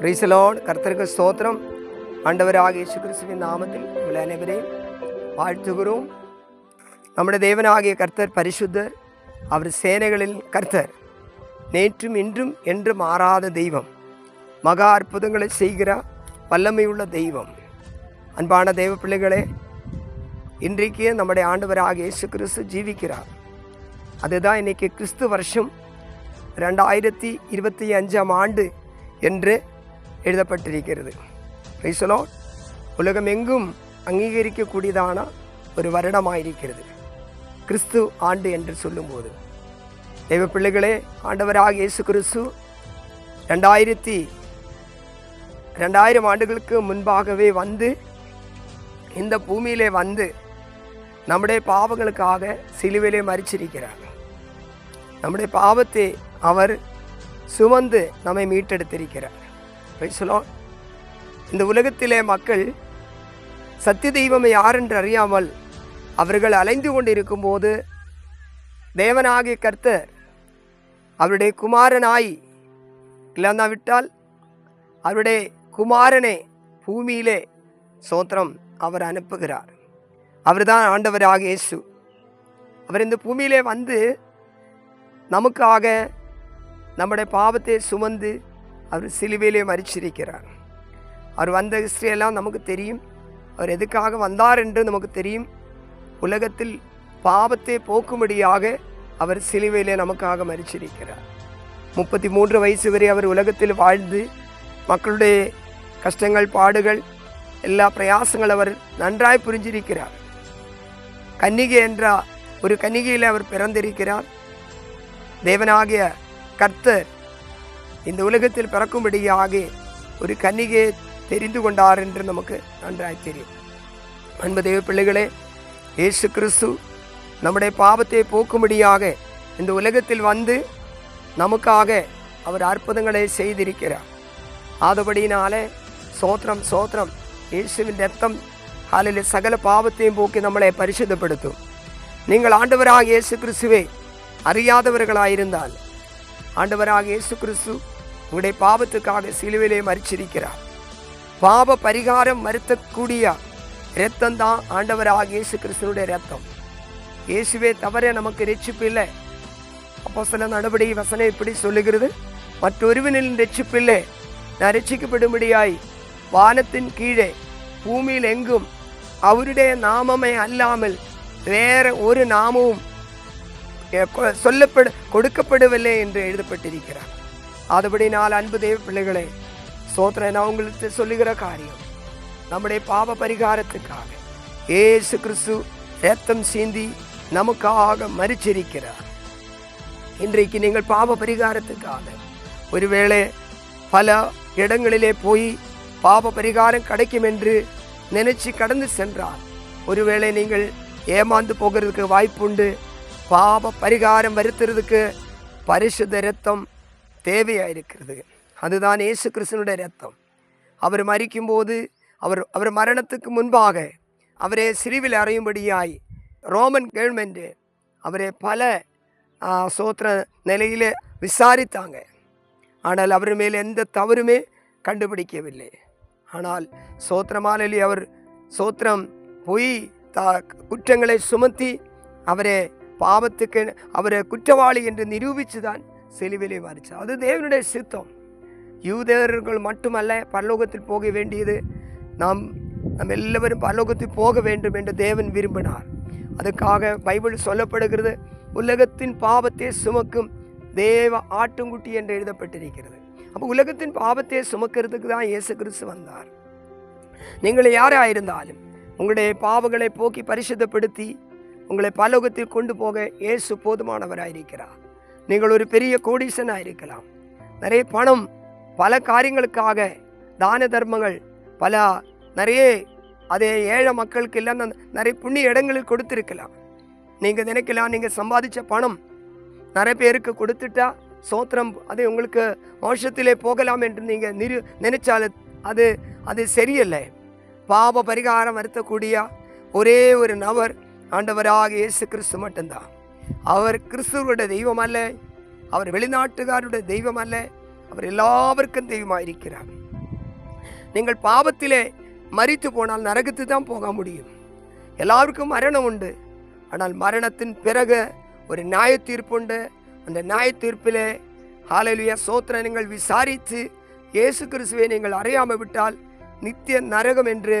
பிரைசலோன் கர்த்தருக்கு ஸ்தோத்திரம் ஆண்டவராக இயேசு கிறிஸ்துவின் நாமத்தில் உங்களை அனைவரையும் வாழ்த்துகிறோம் നമ്മുടെ தேவனாகிய கர்த்தர் பரிசுத்தர் அவர் சேனைகளில் கர்த்தர் நேற்றும் இன்றும் என்று மாறாத தெய்வம் மகா அற்புதங்களை செய்கிற வல்லமையுள்ள தெய்வம் அன்பான தெய்வ பிள்ளைகளே இன்றைக்கு நம்முடைய ஆண்டவராக இயேசு கிறிஸ்து ஜீவிக்கிறார் அதுதான் இன்னைக்கு கிறிஸ்து வருஷம் ரெண்டாயிரத்தி இருபத்தி அஞ்சாம் ஆண்டு என்று எழுதப்பட்டிருக்கிறது. ரைசலோ உலகம் எங்கும் அங்கீகரிக்கக்கூடியதான ஒரு வருடமாயிருக்கிறது. கிறிஸ்து ஆண்டு என்று சொல்லும்போது. தெய்வ பிள்ளைகளே ஆண்டவராக இயேசு கிறிஸ்து ரெண்டாயிரத்தி ரெண்டாயிரம் ஆண்டுகளுக்கு முன்பாகவே வந்து இந்த பூமியிலே வந்து நம்முடைய பாவங்களுக்காக சிலுவையிலே மறிச்சிருக்கிறார் நம்முடைய பாவத்தை அவர் சுமந்து நம்மை மீட்டெடுத்திருக்கிறார். பேசலாம். இந்த உலகத்திலே மக்கள் சத்திய தெய்வம் யார் என்று அறியாமல் அவர்கள் அலைந்து கொண்டிருக்கும்போது தேவனாகிய கர்த்தர் அவருடைய குமாரனாய் இல்லைன்னா விட்டால் அவருடைய குமாரனை பூமியிலே சோத்திரம் அவர் அனுப்புகிறார். அவர்தான் ஆண்டவராக இயேசு. அவர் இந்த பூமியிலே வந்து நமக்காக நம்முடைய பாவத்தை சுமந்து அவர் சிலுவையிலே மறிச்சிருக்கிறார் அவர் வந்த ஹிஸ்ட்ரியெல்லாம் நமக்கு தெரியும். அவர் எதுக்காக வந்தார் என்று நமக்கு தெரியும். உலகத்தில் பாவத்தை போக்கும்படியாக அவர் சிலுவையிலே நமக்காக மறிச்சிருக்கிறார் முப்பத்தி மூன்று வயசு வரை அவர் உலகத்தில் வாழ்ந்து மக்களுடைய கஷ்டங்கள் பாடுகள் எல்லா பிரயாசங்கள் அவர் நன்றாய் புரிஞ்சிருக்கிறார். கன்னிகை என்ற ஒரு கன்னிகையில் அவர் பிறந்திருக்கிறார். தேவனாகிய கர்த்தர் இந்த உலகத்தில் பிறக்கும்படியாக ஒரு கன்னிகையை தெரிந்து கொண்டார் என்று நமக்கு நன்றாய் தெரியும். அன்பு தெய்வ பிள்ளைகளே இயேசு கிறிஸ்து நம்முடைய பாவத்தை போக்கும்படியாக இந்த உலகத்தில் வந்து நமக்காக அவர் அற்புதங்களை செய்திருக்கிறார். ஆதபடியினாலே சோத்திரம் சோத்திரம் இயேசுவின் ரத்தம் அதில் சகல பாவத்தையும் போக்கி நம்மளை பரிசுத்தப்படுத்தும். நீங்கள் ஆண்டவராக இயேசு கிறிஸ்துவை அறியாதவர்களாயிருந்தால் ஆண்டவராக இயேசு கிறிஸ்து உங்களுடைய பாவத்துக்காக சிலுவிலே மறிச்சிருக்கிறார். பாவ பரிகாரம் மறுத்தக்கூடிய இரத்தம் தான் ஆண்டவராக இயேசு கிறிஸ்தனுடைய ரத்தம் இயேசுவே தவிர நமக்கு ரட்சிப்பு இல்லை. அப்போ சில நடவடிக்கை வசனம் இப்படி சொல்லுகிறது? மற்றொருவனின் ரட்சிப்பில்லை நான் ரட்சிக்கப்படும்படியாய் வானத்தின் கீழே பூமியில் எங்கும் அவருடைய நாமமே அல்லாமல் வேற ஒரு நாமமும் சொல்லப்பட கொடுக்கப்படவில்லை என்று எழுதப்பட்டிருக்கிறார். அதுபடி நாள் அன்பு தேவ பிள்ளைகளே சோத்திர நான் உங்களுக்கு சொல்லுகிற காரியம் நம்முடைய பாவ பரிகாரத்துக்காக ஏசு கிறிஸ்து ரத்தம் சீந்தி நமக்காக மறிச்சிருக்கிறார் இன்றைக்கு நீங்கள் பாவ பரிகாரத்துக்காக ஒருவேளை பல இடங்களிலே போய் பாவ பரிகாரம் கிடைக்கும் என்று நினைச்சு கடந்து சென்றார் ஒருவேளை நீங்கள் ஏமாந்து போகிறதுக்கு வாய்ப்புண்டு பாவ பரிகாரம் வருத்துறதுக்கு பரிசுத்த ரத்தம் தேவையாக இருக்கிறது அதுதான் இயேசு கிறிஸ்தனுடைய ரத்தம் அவர் மறிக்கும்போது அவர் அவர் மரணத்துக்கு முன்பாக அவரே சிறுவில் அறையும்படியாய் ரோமன் கவர்மெண்ட்டு அவரை பல சோத்திர நிலையில் விசாரித்தாங்க. ஆனால் அவர் மேல் எந்த தவறுமே கண்டுபிடிக்கவில்லை. ஆனால் சோத்திரமாலி அவர் சோத்திரம் பொய் தா குற்றங்களை சுமத்தி அவரை பாவத்துக்கு அவரை குற்றவாளி என்று நிரூபித்து தான் செலிவிலே மறிச்சார் அது தேவனுடைய சித்தம். யூதர்கள் மட்டுமல்ல பரலோகத்தில் போக வேண்டியது. நாம் நம் எல்லோரும் பரலோகத்தில் போக வேண்டும் என்று தேவன் விரும்பினார். அதுக்காக பைபிள் சொல்லப்படுகிறது உலகத்தின் பாவத்தை சுமக்கும் தேவ ஆட்டுங்குட்டி என்று எழுதப்பட்டிருக்கிறது. அப்போ உலகத்தின் பாவத்தை சுமக்கிறதுக்கு தான் இயேசு கிறிஸ்து வந்தார். நீங்கள் யாராயிருந்தாலும் உங்களுடைய பாவங்களை போக்கி பரிசுத்தப்படுத்தி உங்களை பலோகத்தில் கொண்டு போக இயேசு போதுமானவராயிருக்கிறார். நீங்கள் ஒரு பெரிய கோடீசனாக இருக்கலாம். நிறைய பணம் பல காரியங்களுக்காக தான தர்மங்கள் பல நிறைய அதே ஏழை மக்களுக்கு எல்லாம் நிறைய புண்ணிய இடங்களில் கொடுத்துருக்கலாம். நீங்கள் நினைக்கலாம் நீங்கள் சம்பாதிச்ச பணம் நிறைய பேருக்கு கொடுத்துட்டா சோத்திரம் அது உங்களுக்கு மோஷத்திலே போகலாம் என்று நீங்கள் நிரு நினைச்சால் அது அது சரியில்லை. பாப பரிகாரம் வருத்தக்கூடிய ஒரே ஒரு நபர் ஆண்டவராக இயேசு கிறிஸ்து மட்டும்தான். அவர் கிறிஸ்துவருடைய தெய்வம் அல்ல அவர் வெளிநாட்டுக்காருடைய தெய்வம் அல்ல அவர் எல்லாருக்கும் தெய்வமாக இருக்கிறார் நீங்கள் பாவத்திலே மரித்து போனால் நரகத்து தான் போக முடியும். எல்லாருக்கும் மரணம் உண்டு. ஆனால் மரணத்தின் பிறகு ஒரு நியாய தீர்ப்புண்டு அந்த நியாய தீர்ப்பிலே ஹாலலுயா சோத்திர நீங்கள் விசாரித்து இயேசு கிறிஸ்துவை நீங்கள் அறியாமல் விட்டால் நித்திய நரகம் என்று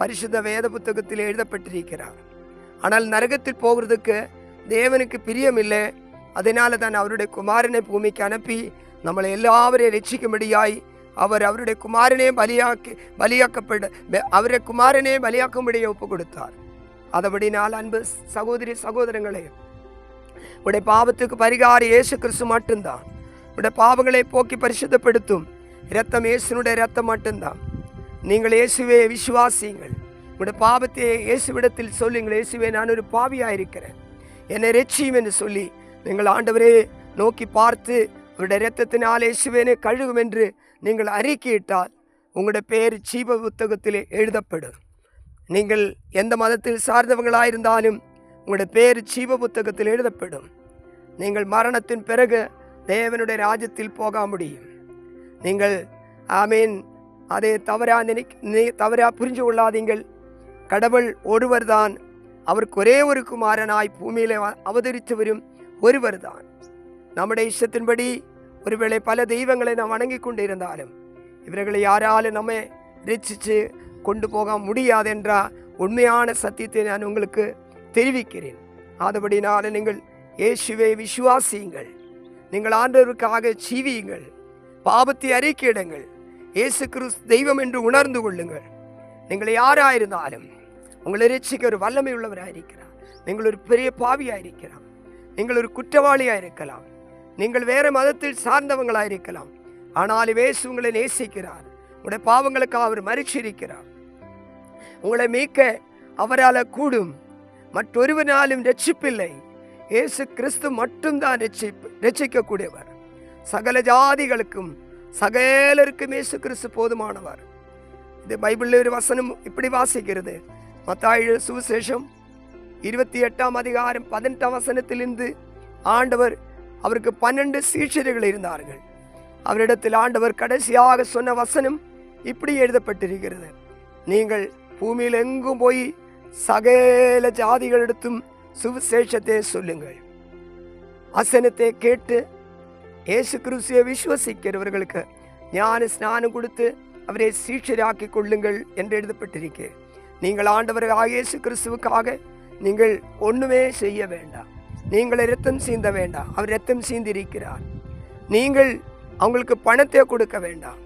பரிசுத்த வேத புத்தகத்தில் எழுதப்பட்டிருக்கிறார். ஆனால் நரகத்தில் போகிறதுக்கு தேவனுக்கு பிரியமில்லை. அதனால தான் அவருடைய குமாரனை பூமிக்கு அனுப்பி நம்மளை எல்லாவரையும் ரட்சிக்கும்படியாய் அவர் அவருடைய குமாரனே பலியாக்கி பலியாக்கப்பட அவருடைய குமாரனே பலியாக்கும்படியே ஒப்பு கொடுத்தார் அதபடினால் அன்பு சகோதரி சகோதரங்களே உடைய பாவத்துக்கு பரிகார இயேசு கிறிஸ்து மட்டும்தான். உடைய பாவங்களை போக்கி பரிசுத்தப்படுத்தும் இரத்தம் இயேசுனுடைய இரத்தம் மட்டும்தான். நீங்கள் இயேசுவே விசுவாசியுங்கள். உங்களுடைய பாவத்தை இயேசுவிடத்தில் சொல்லுங்கள். இயேசுவே நான் ஒரு பாவியாக இருக்கிறேன் என்னை ரட்சியும் என்று சொல்லி நீங்கள் ஆண்டவரே நோக்கி பார்த்து அவருடைய இரத்தத்தினால் இயேசுவேனை கழுகும் என்று நீங்கள் அறிக்கையிட்டால் உங்களுடைய பெயர் ஜீவ புத்தகத்திலே எழுதப்படும். நீங்கள் எந்த மதத்தில் சார்ந்தவங்களாயிருந்தாலும் உங்களுடைய பெயர் ஜீவ புத்தகத்தில் எழுதப்படும். நீங்கள் மரணத்தின் பிறகு தேவனுடைய ராஜ்யத்தில் போக முடியும். நீங்கள் ஆமீன் அதை தவறாக நினை தவறாக புரிஞ்சு கொள்ளாதீங்கள். கடவுள் ஒருவர் தான் ஒரே ஒரு குமாரனாய் பூமியிலே வ- அவதரித்து வரும் ஒருவர்தான் நம்முடைய இஷ்டத்தின்படி ஒருவேளை பல தெய்வங்களை நாம் வணங்கி கொண்டு இருந்தாலும் இவர்களை யாராலும் நம்ம ரட்சித்து கொண்டு போக முடியாது என்ற உண்மையான சத்தியத்தை நான் உங்களுக்கு தெரிவிக்கிறேன். அதுபடினால நீங்கள் இயேசுவை விசுவாசியுங்கள். நீங்கள் ஆண்டவருக்காக ஜீவியுங்கள். பாபத்தை அறிக்கையிடுங்கள். இயேசு கிறிஸ்து தெய்வம் என்று உணர்ந்து கொள்ளுங்கள். நீங்கள் யாராயிருந்தாலும் உங்களை ரட்சிக்க ஒரு வல்லமை உள்ளவராக இருக்கிறார். நீங்கள் ஒரு பெரிய பாவியாக பாவியாயிருக்கிறார் நீங்கள் ஒரு குற்றவாளியாக இருக்கலாம். நீங்கள் வேறு மதத்தில் சார்ந்தவங்களாக இருக்கலாம். ஆனால் இவேசு உங்களை நேசிக்கிறார். உங்களுடைய பாவங்களுக்காக அவர் மறிச்சிருக்கிறார். உங்களை மீட்க அவரால் கூடும். மற்றொருவனாலும் ரட்சிப்பில்லை. இயேசு கிறிஸ்து மட்டும்தான் ரட்சிப்பு ரட்சிக்கக்கூடியவர். சகல ஜாதிகளுக்கும் சகலருக்கும் இயேசு கிறிஸ்து போதுமானவர். இது பைபிளில் ஒரு வசனம் இப்படி வாசிக்கிறது. மத்தாயு சுவிசேஷம் இருபத்தி எட்டாம் அதிகாரம் பதினெட்டாம் வசனத்திலிருந்து ஆண்டவர் அவருக்கு பன்னெண்டு சீஷர்கள் இருந்தார்கள். அவரிடத்தில் ஆண்டவர் கடைசியாக சொன்ன வசனம் இப்படி எழுதப்பட்டிருக்கிறது. நீங்கள் பூமியில் எங்கும் போய் சகல ஜாதிகளிடத்தும் சுவிசேஷத்தை சொல்லுங்கள். வசனத்தை கேட்டு இயேசு கிறிஸ்துவை விசுவசிக்கிறவர்களுக்கு ஞான ஸ்நானம் கொடுத்து அவரை சீஷராக்கி கொள்ளுங்கள் என்று எழுதப்பட்டிருக்கு நீங்கள் ஆண்டவராக இயேசு கிறிஸ்துவுக்காக நீங்கள் ஒன்றுமே செய்ய வேண்டாம். நீங்கள் இரத்தம் சீந்த வேண்டாம். அவர் இரத்தம் சீந்திருக்கிறார். நீங்கள் அவங்களுக்கு பணத்தை கொடுக்க வேண்டாம்.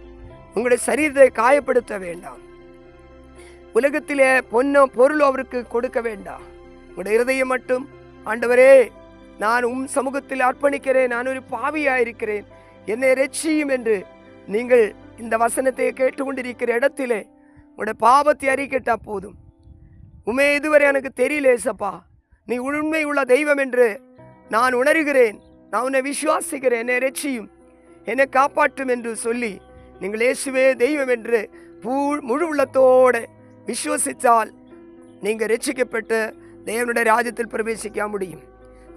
உங்களுடைய சரீரத்தை காயப்படுத்த வேண்டாம். உலகத்திலே பொன்னோ பொருளோ அவருக்கு கொடுக்க வேண்டாம். உங்களுடைய இருதயம் மட்டும் ஆண்டவரே நான் உம் சமூகத்தில் அர்ப்பணிக்கிறேன். நான் ஒரு பாவியாக இருக்கிறேன் என்னை ரட்சியும் என்று நீங்கள் இந்த வசனத்தை கேட்டுக்கொண்டிருக்கிற இடத்திலே உன்னோட பாவத்தை அறிக்கிட்டா போதும். உமே இதுவரை எனக்கு தெரியல ஏசப்பா. நீ உண்மை உள்ள தெய்வம் என்று நான் உணர்கிறேன். நான் உன்னை விசுவாசிக்கிறேன் என்னை ரட்சியும். என்னை காப்பாற்றும் என்று சொல்லி நீங்கள் இயேசுவே தெய்வம் என்று பூ முழு உள்ளத்தோடு விசுவசித்தால் நீங்கள் ரட்சிக்கப்பட்டு தேவனுடைய ராஜ்யத்தில் பிரவேசிக்க முடியும்.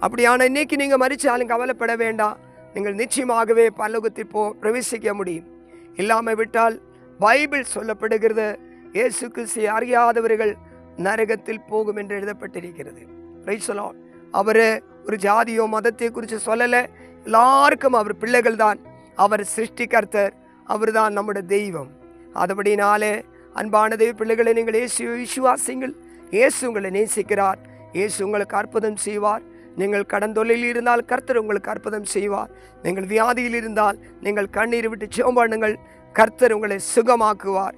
அப்படியான இன்னைக்கு நீங்கள் மறிச்சாலும் கவலைப்பட வேண்டாம். நீங்கள் நிச்சயமாகவே பல்லோகத்தில் போ பிரவேசிக்க முடியும். இல்லாமல் விட்டால் பைபிள் சொல்லப்படுகிறது இயேசு கிறிஸ்து அறியாதவர்கள் நரகத்தில் போகும் என்று எழுதப்பட்டிருக்கிறது. பிரைசலான் அவர் ஒரு ஜாதியோ மதத்தை குறித்து சொல்லலை. எல்லாருக்கும் அவர் பிள்ளைகள் தான் அவர் சிருஷ்டிகர்த்தர். அவர் தான் நம்முடைய தெய்வம். அதுபடினாலே அன்பான தெய்வ பிள்ளைகளை நீங்கள் இயேசு விசுவாசிங்கள் இயேசு உங்களை நேசிக்கிறார். இயேசு உங்களுக்கு அற்புதம் செய்வார். நீங்கள் கடன் தொழிலில் இருந்தால் கர்த்தர் உங்களுக்கு அற்புதம் செய்வார். நீங்கள் வியாதியில் இருந்தால் நீங்கள் கண்ணீர் விட்டு ஜெபம் பண்ணுங்கள் கர்த்தர் உங்களை சுகமாக்குவார்.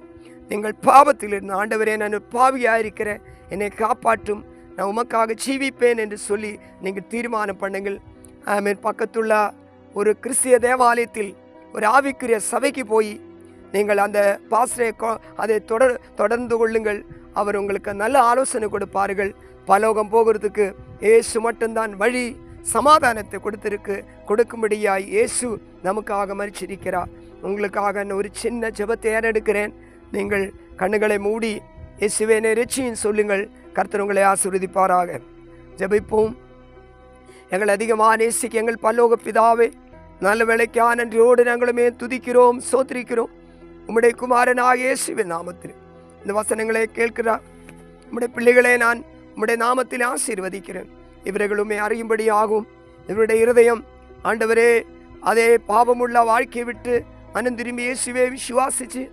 எங்கள் பாவத்தில் இருந்த ஆண்டவரே நான் பாவியாக இருக்கிறேன் என்னை காப்பாற்றும். நான் உமக்காக ஜீவிப்பேன் என்று சொல்லி நீங்கள் தீர்மானம் பண்ணுங்கள். ஆமீன். பக்கத்துள்ள ஒரு கிறிஸ்திய தேவாலயத்தில் ஒரு ஆவிக்குரிய சபைக்கு போய் நீங்கள் அந்த பாஸ்டரை கொ- அதை தொடர் தொடர்ந்து கொள்ளுங்கள். அவர் உங்களுக்கு நல்ல ஆலோசனை கொடுப்பார்கள். பலோகம் போகிறதுக்கு ஏசு மட்டும்தான் வழி சமாதானத்தை கொடுத்திருக்கு. கொடுக்கும்படியாய் இயேசு நமக்காக மறிச்சிருக்கிறார் உங்களுக்காக நான் ஒரு சின்ன ஜெபத்தை ஏறெடுக்கிறேன். நீங்கள் கண்ணுகளை மூடி இயேசுவே நெரிச்சின்னு சொல்லுங்கள். கர்த்தர் உங்களை ஆசீர்வதிப்பாராக. ஜெபிப்போம். எங்கள் அதிகமாக நேசிக்க எங்கள் பல்லோக பிதாவே நல்ல வேலைக்காக நன்றியோடு நாங்களுமே துதிக்கிறோம் சோத்திரிக்கிறோம். உம்முடைய குமாரனாக இயேசுவின் நாமத்தில். இந்த வசனங்களை கேட்கிறார் உம்முடைய பிள்ளைகளை நான் உம்முடைய நாமத்தில் ஆசீர்வதிக்கிறேன். இவர்களுமே அறியும்படியாகும். இவருடைய இருதயம் ஆண்டவரே அதே பாவமுள்ள வாழ்க்கையை விட்டு மனம் திரும்பி இயேசுவே விசுவாசிச்சு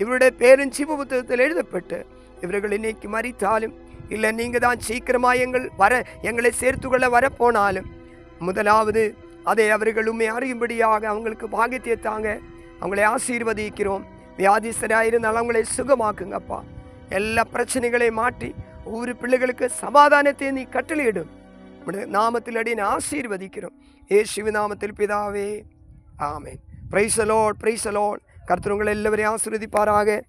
இவருடைய பேரும் சிவ புத்தகத்தில் எழுதப்பட்டு இவர்கள் இன்னைக்கு மறித்தாலும் இல்லை நீங்கள் தான் சீக்கிரமாக எங்கள் வர எங்களை சேர்த்துக்கொள்ள வரப்போனாலும் முதலாவது அதை அவர்கள் உண்மை அறியும்படியாக அவங்களுக்கு பாகித்திய தாங்க அவங்களை ஆசீர்வதிக்கிறோம். வியாதிஸ்தராக இருந்தால் அவங்களை சுகமாக்குங்கப்பா. எல்லா பிரச்சனைகளையும் மாற்றி ஒவ்வொரு பிள்ளைகளுக்கு சமாதானத்தை நீ கட்டளையிடும் நாமத்தில் அடியை ஆசீர்வதிக்கிறோம். ஏசுவி நாமத்தில் பிதாவே ஆமேன். பிரைசலோட் பிரைசலோட் கர்த்தர் உங்களை எல்லாவரையும் ஆசீர்வதிப்பாராக.